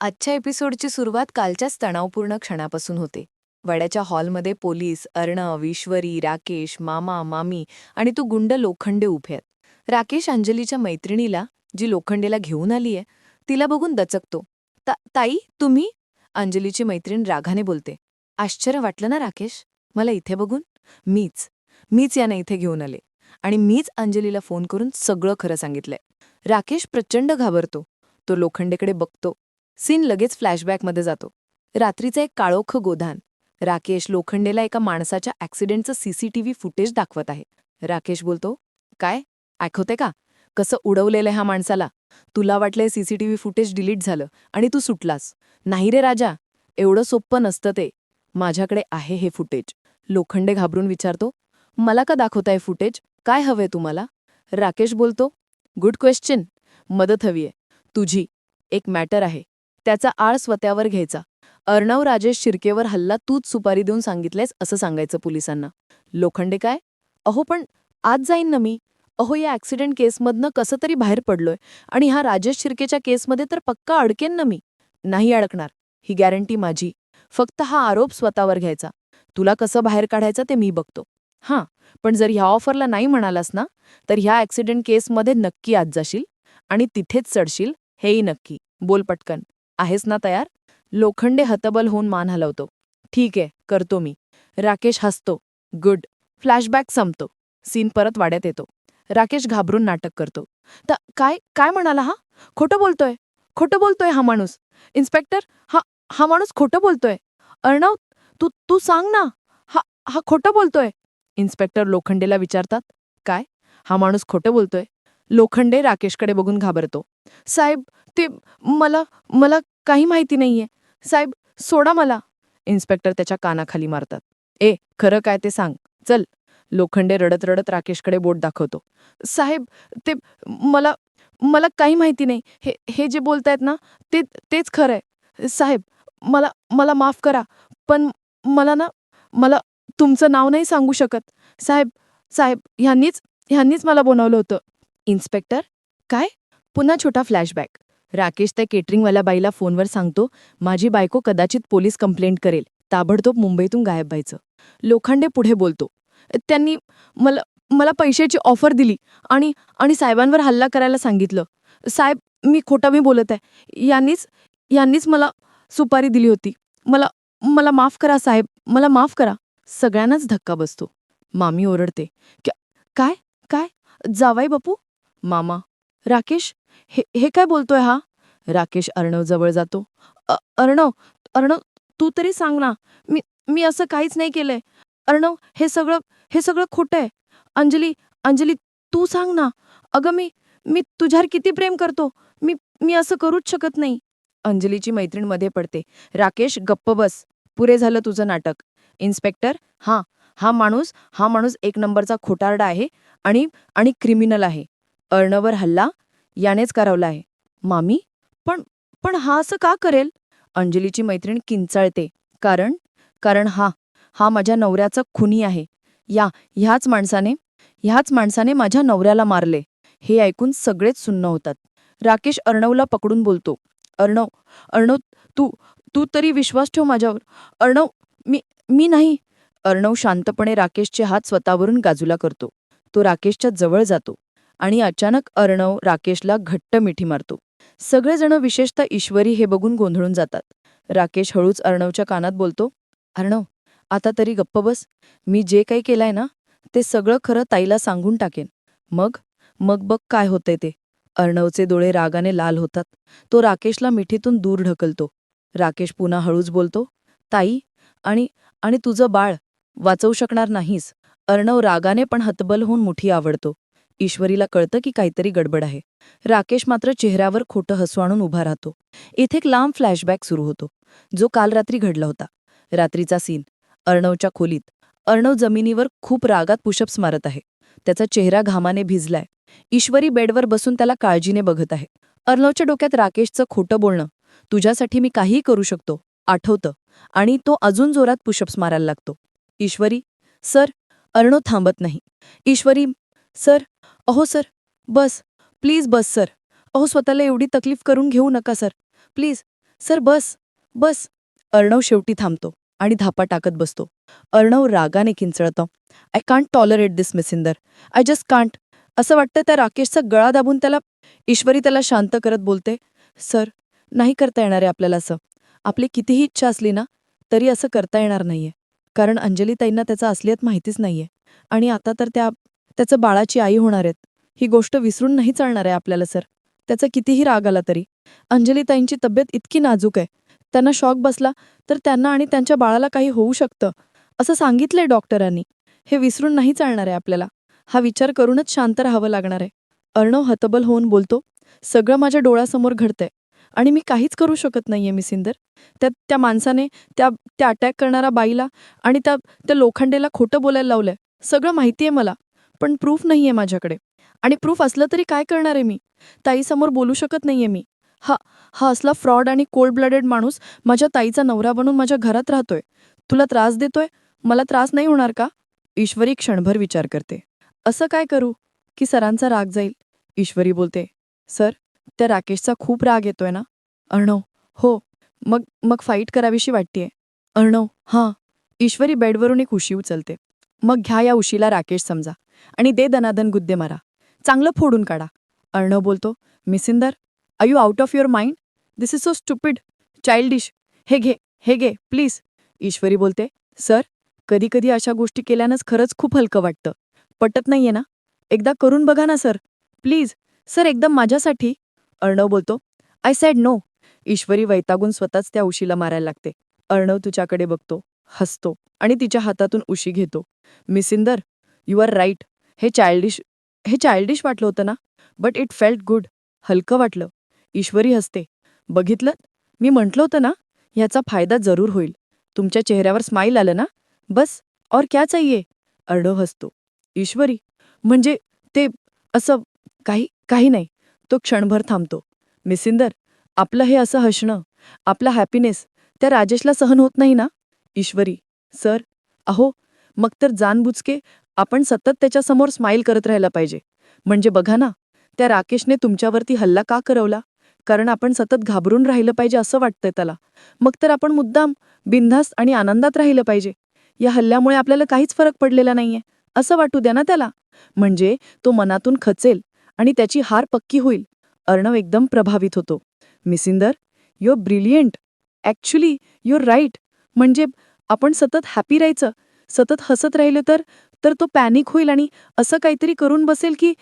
आजच्या एपिसोडची सुरुवात कालच्याच तणावपूर्ण क्षणापासून होते. वड्याच्या हॉलमध्ये पोलीस अर्णव ईश्वरी राकेश मामा मामी आणि तू गुंड लोखंडे उभे आहेत. राकेश अंजलीच्या मैत्रिणीला जी लोखंडेला घेऊन आलीये तिला बघून दचकतो. "ता- ताई तुम्ही? अंजलीची मैत्रीण रागाने बोलते. आश्चर्य वाटलं ना राकेश? मला इथे बघून? मीच. मीच याने इथे घेऊन आले. आणि मीच अंजलीला फोन करून सगळं खरं सांगितलंय. राकेश प्रचंड घाबरतो. तो लोखंडेकडे बघतो. सीन लगेच फ्लॅशबॅकमध्ये जातो. रात्रीचं एक काळोख गोधान. राकेश लोखंडेला एका माणसाच्या ॲक्सिडेंटचं सीसीटीव्ही फुटेज दाखवत आहे. राकेश बोलतो काय? ऐकवते का? कसं उडवलेलं ह्या माणसाला? तुला वाटलंय सीसीटीव्ही फुटेज डिलीट झालं आणि तू सुटलास. नाही रे राजा एवढं सोप्पं नसतं ते. माझ्याकडे आहे हे फुटेज. लोखंडे घाबरून विचारतो मला का दाखवताय फुटेज? काय हवंय तुम्हाला? राकेश बोलतो गुड क्वेश्चन. मदत हवीये. तुझी एक मॅटर आहे. त्याचा आळ स्वतःवर घ्यायचा. अर्णव राजेश शिर्केवर हल्ला तूच सुपारी देऊन सांगितलेस असं सांगायचं पोलिसांना. लोखंडे काय? अहो पण आज जाईन ना मी. अहो या ॲक्सिडेंट केसमधनं कसं तरी बाहेर पडलोय आणि ह्या राजेश शिर्केच्या केसमध्ये तर पक्का अडकेन ना मी. नाही अडकणार. ही गॅरंटी माझी. फक्त हा आरोप स्वतःवर घ्यायचा. तुला कसं बाहेर काढायचं ते मी बघतो. हां पण जर ह्या ऑफरला नाही म्हणालास ना तर ह्या ॲक्सिडेंट केसमध्ये नक्की आज जाशील आणि तिथेच चढशील. हेही नक्की. बोल पटकन. आहेस ना तयार? लोखंडे हतबल होऊन मान हलवतो. ठीक आहे करतो मी. राकेश हसतो. गुड. फ्लॅशबॅक संपतो. सीन परत वाड्यात येतो. राकेश घाबरून नाटक करतो. तर काय काय म्हणाला हा? खोटं बोलतोय. खोटं बोलतोय हा माणूस. इन्स्पेक्टर हा हा माणूस खोटं बोलतोय. अर्णव तू तू सांग ना. हा हा खोटं बोलतोय. इन्स्पेक्टर लोखंडेला विचारतात. काय? हा माणूस खोटं बोलतोय? लोखंडे राकेशकडे बघून घाबरतो. साहेब ते मला मला काही माहिती नाहीये. साहेब सोडा मला. इन्स्पेक्टर त्याच्या कानाखाली मारतात. ए खरं काय ते सांग. चल. लोखंडे रडत रडत राकेशकडे बोट दाखवतो. साहेब ते मला मला काही माहिती नाही. हे हे जे बोलतायत ना ते तेच खरं आहे. साहेब मला मला माफ करा पण मला ना मला तुमचं नाव नाही सांगू शकत. साहेब साहेब ह्यांनीच ह्यांनीच मला बोलावलं होतं. इन्स्पेक्टर काय? पुन्हा छोटा फ्लॅशबॅक. राकेश त्या केटरिंगवाल्या बाईला फोनवर सांगतो माझी बायको कदाचित पोलीस कंप्लेंट करेल. ताबडतोब मुंबईतून गायब व्हायचं. लोखंडे पुढे बोलतो त्यांनी मला मला पैशाची ऑफर दिली आणि आणि साहेबांवर हल्ला करायला सांगितलं. साहेब मी खोटा मी बोलत आहे. यांनीच यांनीच मला सुपारी दिली होती. मला मला माफ करा साहेब मला माफ करा. सगळ्यांनाच धक्का बसतो. मामी ओरडते काय काय? जावाई बापू? मामा. राकेश हे हे काय बोलतोय हा? राकेश अर्णव जवळ जातो. अर्णव अर्णव तू तरी सांग ना. मी मी असं काहीच नाही केलंय. अर्णव हे सगळं हे सगळं खोटं आहे. अंजली अंजली तू सांग ना. अगं मी मी तुझ्यावर किती प्रेम करतो. मी मी असं करूच शकत नाही. अंजलीची मैत्रीणमध्ये पडते. राकेश गप्प बस. पुरे झालं तुझं नाटक. इन्स्पेक्टर हां हा माणूस हा माणूस एक नंबरचा खोटारडा आहे आणि आणि क्रिमिनल आहे. अर्णवर हल्ला यानेच करावला आहे. मामी पण पण हा असं का करेल? अंजलीची मैत्रीण किंचाळते. कारण कारण हा हा माझ्या नवऱ्याचा खुनी आहे. या ह्याच माणसाने ह्याच माणसाने माझ्या नवऱ्याला मारले. हे ऐकून सगळेच सुन्न होतात. राकेश अर्णवला पकडून बोलतो. अर्णव अर्णव तू तू तरी विश्वास ठेव माझ्यावर. अर्णव मी मी नाही. अर्णव शांतपणे राकेशचे हात स्वतःवरून गाजूला करतो. तो राकेशच्या जवळ जातो. आणि अचानक अर्णव राकेशला घट्ट मिठी मारतो. सगळेजण विशेषतः ईश्वरी हे बघून गोंधळून जातात. राकेश हळूच अर्णवच्या कानात बोलतो अर्णव आता तरी गप्प बस. मी जे काही केलंय ना ते सगळं खरं ताईला सांगून टाकेन. मग? मग बघ काय होतंय ते. अर्णवचे डोळे रागाने लाल होतात. तो राकेशला मिठीतून दूर ढकलतो. राकेश पुन्हा हळूच बोलतो ताई आणि आणि तुझं बाळ वाचवू शकणार नाहीस. अर्णव रागाने पण हतबल होऊन मुठी आवडतो. ईश्वरीला कळतं की काहीतरी गडबड आहे. राकेश मात्र चेहऱ्यावर खोटं हसू आणून उभा राहतो. इथे एक लांब फ्लॅशबॅक सुरू होतो. जो काल रात्री घडला होता. रात्रीचा सीन. अर्णवच्या खोलीत. अर्णव जमिनीवर खूप रागात पुशअप्स मारत आहे. त्याचा चेहरा घामाने भिजलाय. ईश्वरी बेडवर बसून त्याला काळजीने बघत आहे. अर्णवच्या डोक्यात राकेशचं खोटं बोलणं. तुझ्यासाठी मी काहीही करू शकतो. आठवतं. आणि तो अजून जोरात पुशअप्स मारायला लागतो. ईश्वरी सर. अर्णव थांबत नाही. ईश्वरी सर. अहो सर. बस. प्लीज बस सर. अहो स्वतःला एवढी तकलीफ करून घेऊ नका सर. प्लीज. सर बस. बस. अर्णव शेवटी थांबतो आणि धापा टाकत बसतो. अर्णव रागाने किंचळतो. I can't tolerate this Misinder I just can't असं वाटतं त्या राकेशचा गळा दाबून त्याला ईश्वरी त्याला शांत करत बोलते. सर नाही करता येणार आहे आपल्याला असं. आपली कितीही इच्छा असली ना तरी असं करता येणार नाहीये. कारण अंजलीताईंना त्याचा असलियत माहितीच नाहीये. आणि आता तर त्या त्याचं बाळाची आई होणार आहेत. ही गोष्ट विसरून नाही चालणार आहे आपल्याला सर. त्याचा कितीही राग आला तरी. अंजलीताईंची तब्येत इतकी नाजूक आहे. त्यांना शॉक बसला तर त्यांना आणि त्यांच्या बाळाला काही होऊ शकतं असं सांगितलंय डॉक्टरांनी. हे विसरून नाही चालणार आहे आपल्याला. हा विचार करूनच शांत राहावं लागणार आहे. अर्णव हतबल होऊन बोलतो सगळं माझ्या डोळ्यासमोर घडतंय आणि मी काहीच करू शकत नाहीये मिसिंदर त्या त्या माणसाने त्या त्या अटॅक करणाऱ्या बाईला आणि त्या त्या लोखंडेला खोटं बोलायला लावलंय. सगळं माहितीये मला. पण प्रूफ नाही आहे माझ्याकडे. आणि प्रूफ असलं तरी काय करणार आहे मी? ताईसमोर बोलू शकत नाही आहे मी. हा हा असला फ्रॉड आणि कोल्ड ब्लडेड माणूस माझ्या ताईचा नवरा बनून माझ्या घरात राहतोय. तुला त्रास देतोय? मला त्रास नाही होणार का? ईश्वरी क्षणभर विचार करते. असं काय करू? की सरांचा राग जाईल. ईश्वरी बोलते सर त्या राकेशचा खूप राग येतोय ना? अर्णव हो. मग मग फाईट करावीशी वाटतेय. अर्णव हां. ईश्वरी बेडवरून एक उशी उचलते. मग घ्या या उशीला राकेश समजा. आणि दे दनादन गुद्दे मारा. चांगलं फोडून काढा. अर्णव बोलतो Misinder are you out of your mind this is so stupid childish हे घे हे घे प्लीज ईश्वरी बोलते सर कधी कधी अशा गोष्टी केल्यानंच खरंच खूप हलकं वाटतं. पटत नाहीये ना? एकदा करून बघा ना सर. प्लीज सर एकदम माझ्यासाठी. अर्णव बोलतो आय सॅड नो ईश्वरी वैतागून स्वतःच त्या उशीला मारायला लागते. अर्णव तुझ्याकडे बघतो हसतो आणि तिच्या हातातून उशी घेतो. मिसिंदर यू आर राईट हे चाइल्डिश हे चाइल्डिश वाटलं होतं ना? बट इट फेल्ट गुड हलकं वाटलं. ईश्वरी हसते. बघितलं? मी म्हटलं होतं ना? ह्याचा फायदा जरूर होईल. तुमच्या चेहऱ्यावर स्माईल आलं ना? बस. और क्या चाहिये अर्डव हसतो. ईश्वरी? म्हणजे ते असं काही काही नाही. तो क्षणभर थांबतो. मिसिंदर आपलं हे असं हसणं आपला हॅपीनेस त्या राजेशला सहन होत नाही ना? ईश्वरी सर अहो मग तर जानबुचके आपण सतत त्याच्यासमोर स्माईल करत राहायला पाहिजे. म्हणजे बघा ना त्या राकेशने तुमच्यावरती हल्ला का करवला? कारण आपण सतत घाबरून राहिलं पाहिजे असं वाटतंय त्याला. मग तर आपण मुद्दाम बिनधास्त आणि आनंदात राहिलं पाहिजे. या हल्ल्यामुळे आपल्याला काहीच फरक पडलेला नाहीये. असं वाटू द्या ना त्याला. म्हणजे तो मनातून खचेल आणि त्याची हार पक्की होईल. अर्णव एकदम प्रभावित होतो. Misinder your brilliant actually your right म्हणजे आपण सतत हॅपी राहायचं सतत हसत राहिलं तर तर तो पॅनिक होईल आणि असं काहीतरी करून बसेल की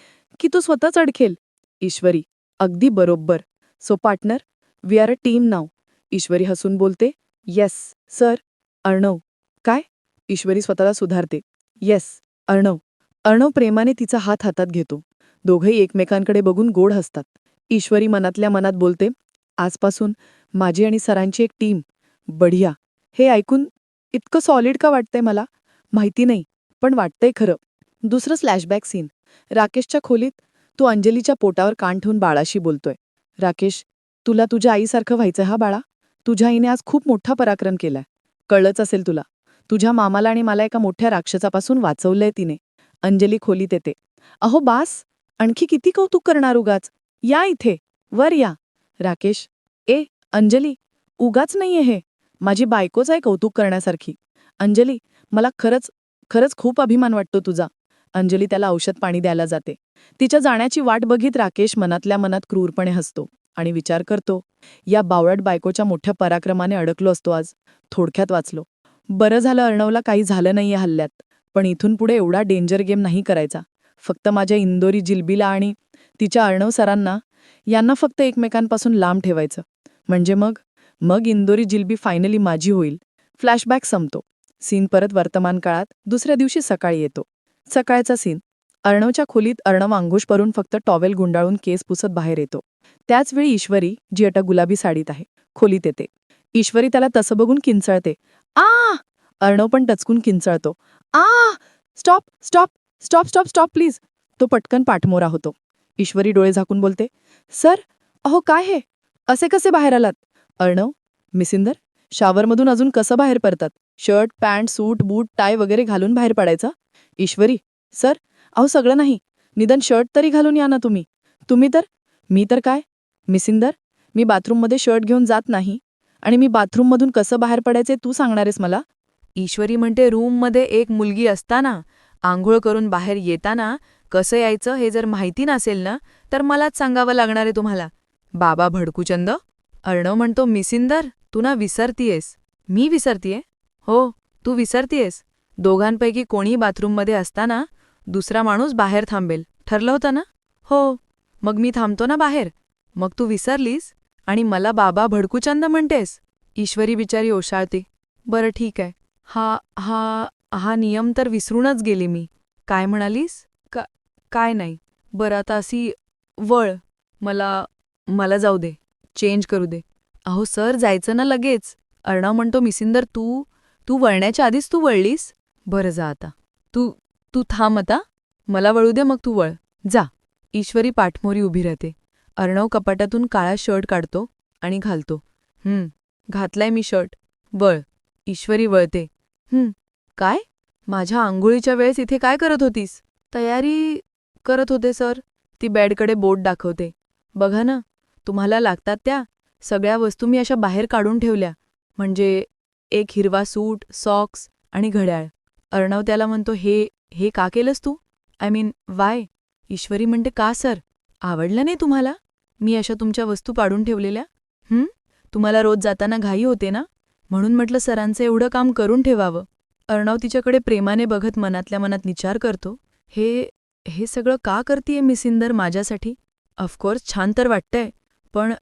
की तो स्वतःच अडखेल. ईश्वरी अगदी बरोबर. So partner we are a team नाव ईश्वरी हसून बोलते येस सर अर्णव. काय? ईश्वरी स्वतःला सुधारते. येस अर्णव. अर्णव प्रेमाने तिचा हात हातात घेतो. दोघंही एकमेकांकडे बघून गोड हसतात. ईश्वरी मनातल्या मनात बोलते आजपासून माझी आणि सरांची एक टीम बढिया. हे ऐकून इतकं सॉलिड का वाटतंय मला? माहिती नाही. पण वाटतंय खरं. दुसरं फ्लॅशबॅक सीन राकेशच्या खोलीत तो अंजलीच्या पोटावर कान ठेवून बाळाशी बोलतोय. राकेश तुला तुझ्या आईसारखं व्हायचं हा बाळा? तुझ्या आईने आज खूप मोठा पराक्रम केलाय. कळलंच असेल तुला. तुझ्या मामाला आणि मला एका मोठ्या राक्षसापासून वाचवलंय तिने. अंजली खोलीत येते. अहो बास आणखी किती कौतुक करणार उगाच? या इथे. वर या. राकेश ए अंजली उगाच नाहीये हे. माझी बायकोच आहे कौतुक करण्यासारखी. अंजली मला खरंच खरंच खूप अभिमान वाटतो तुझा. अंजली त्याला औषध पाणी द्यायला जाते. तिच्या जाण्याची वाट बघित राकेश मनातल्या मनात क्रूरपणे हसतो आणि विचार करतो या बावळट बायकोच्या मोठ्या पराक्रमाने अडकलो असतो आज. थोडक्यात वाचलो. बरं झालं अर्णवला काही झालं नाहीये हल्ल्यात पण इथून पुढे एवढा डेंजर गेम नाही करायचा. फक्त माझ्या इंदोरी जिलबीला आणि तिच्या अर्णव सरांना यांना फक्त एकमेकांपासून लांब ठेवायचं. म्हणजे मग? मग इंदोरी जिलबी फायनली माझी होईल. फ्लॅशबॅक संपतो. सीन परत वर्तमान काळात दुसऱ्या दिवशी सकाळी येतो. सकाळचा सीन. अर्णवच्या खोलीत अर्णव अंघोष परून फक्त टॉवेल गुंडाळून केस पुसत बाहेर येतो. त्याचवेळी ईश्वरी जी अटक गुलाबी साडीत आहे. खोलीत येते. ईश्वरी त्याला तसं बघून किंचळते. आ! अर्णव पण टचकून किंचळतो. आ! Stop! Stop! Stop! Stop! Stop! Please! तो पटकन पाठमोरा होतो. ईश्वरी डोळे झाकून बोलते. सर! अहो काय हे? असे कसे बाहेर आलात? अर्णव मिसिंदर शावरमधून अजून कसं बाहेर पडतात? Shirt pant suit boot tie वगैरे घालून बाहेर पडायचं? ईश्वरी सर अहो सगळं नाही. निदान शर्ट तरी घालून या ना तुम्ही. तुम्ही तर मी तर काय? मिसिंदर मी बाथरूममध्ये शर्ट घेऊन जात नाही. आणि मी बाथरूममधून कसं बाहेर पडायचे तू सांगणारेस मला? ईश्वरी म्हणते रूममध्ये एक मुलगी असताना आंघोळ करून बाहेर येताना कसं यायचं हे जर माहिती नसेल ना तर मलाच सांगावं लागणार आहे तुम्हाला. बाबा भडकूचंद अर्णव म्हणतो मिसिंदर तू ना विसरतीयेस. मी विसरतीये? हो तू विसरतीयस. दोघांपैकी कोणी बाथरूममध्ये असताना दुसरा माणूस बाहेर थांबेल. ठरलं होतं ना? हो. मग मी थांबतो ना बाहेर? मग तू विसरलीस आणि मला बाबा भडकूचंद म्हणतेस. ईश्वरी बिचारी ओशाळते. बरं ठीक आहे. हा हा हा नियम तर विसरूनच गेली मी. काय म्हणालीस? का काय नाही. बरं आता अशी वळ. मला मला जाऊ दे. चेंज करू दे. अहो सर जायचं ना लगेच. अर्णव म्हणतो मिसिंदर तू तू वळण्याच्या आधीच तू वळलीस? बरं जा आता. तू तू थांब आता. मला वळू दे मग तू वळ. जा. ईश्वरी पाठमोरी उभी राहते. अर्णव कपाटातून काळा शर्ट काढतो आणि घालतो. हं घातलाय मी शर्ट. वळ. ईश्वरी वळते. हं काय? माझ्या आंघोळीच्या वेळेस इथे काय करत होतीस? तयारी करत होते सर. ती बेडकडे बोट दाखवते. बघा ना तुम्हाला लागतात त्या. सगळ्या वस्तू मी अशा बाहेर काढून ठेवल्या. म्हणजे एक हिरवा सूट सॉक्स आणि घड्याळ. अर्णव त्याला म्हणतो हे हे का केलंस तू? आय मीन वाय ईश्वरी म्हणते का सर? आवडलं नाही तुम्हाला? मी अशा तुमच्या वस्तू पाडून ठेवलेल्या? हं? तुम्हाला रोज जाताना घाई होते ना? म्हणून म्हटलं सरांचं एवढं काम करून ठेवावं. अर्णव तिच्याकडे प्रेमाने बघत मनातल्या मनात विचार करतो हे हे सगळं का करतीये मिसिंदर माझ्यासाठी? ऑफकोर्स छान तर वाटतंय पण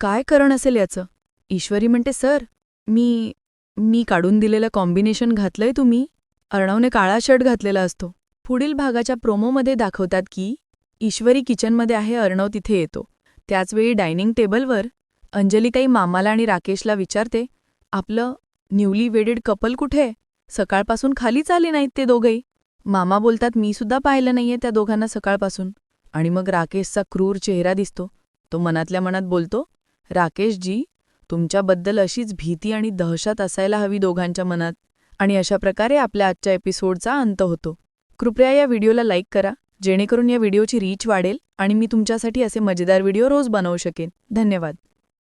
काय करण असेल याचं? ईश्वरी म्हणते सर मी मी काढून दिलेलं कॉम्बिनेशन घातलंय तुम्ही? अर्णवने काळा शर्ट घातलेला असतो. पुढील भागाच्या प्रोमोमध्ये दाखवतात की ईश्वरी किचनमध्ये आहे अर्णव तिथे येतो. त्याचवेळी डायनिंग टेबलवर अंजली काही मामाला आणि राकेशला विचारते आपलं न्यूली वेडेड कपल कुठे? सकाळपासून खालीच आले नाहीत ते दोघंही. मामा बोलतात मी सुद्धा पाहिलं नाहीये त्या दोघांना सकाळपासून. आणि मग राकेशचा क्रूर चेहरा दिसतो. तो मनातल्या मनात बोलतो राकेशजी तुमच्याबद्दल अशीच भीती आणि दहशत असायला हवी दोघांच्या मनात. आणि अशा प्रकारे आपल्या आजच्या एपिसोडचा अंत होतो. कृपया या व्हिडिओला लाईक करा जेणेकरून या व्हिडिओची रीच वाढेल आणि मी तुमच्यासाठी असे मजेदार व्हिडिओ रोज बनवू शकेन. धन्यवाद.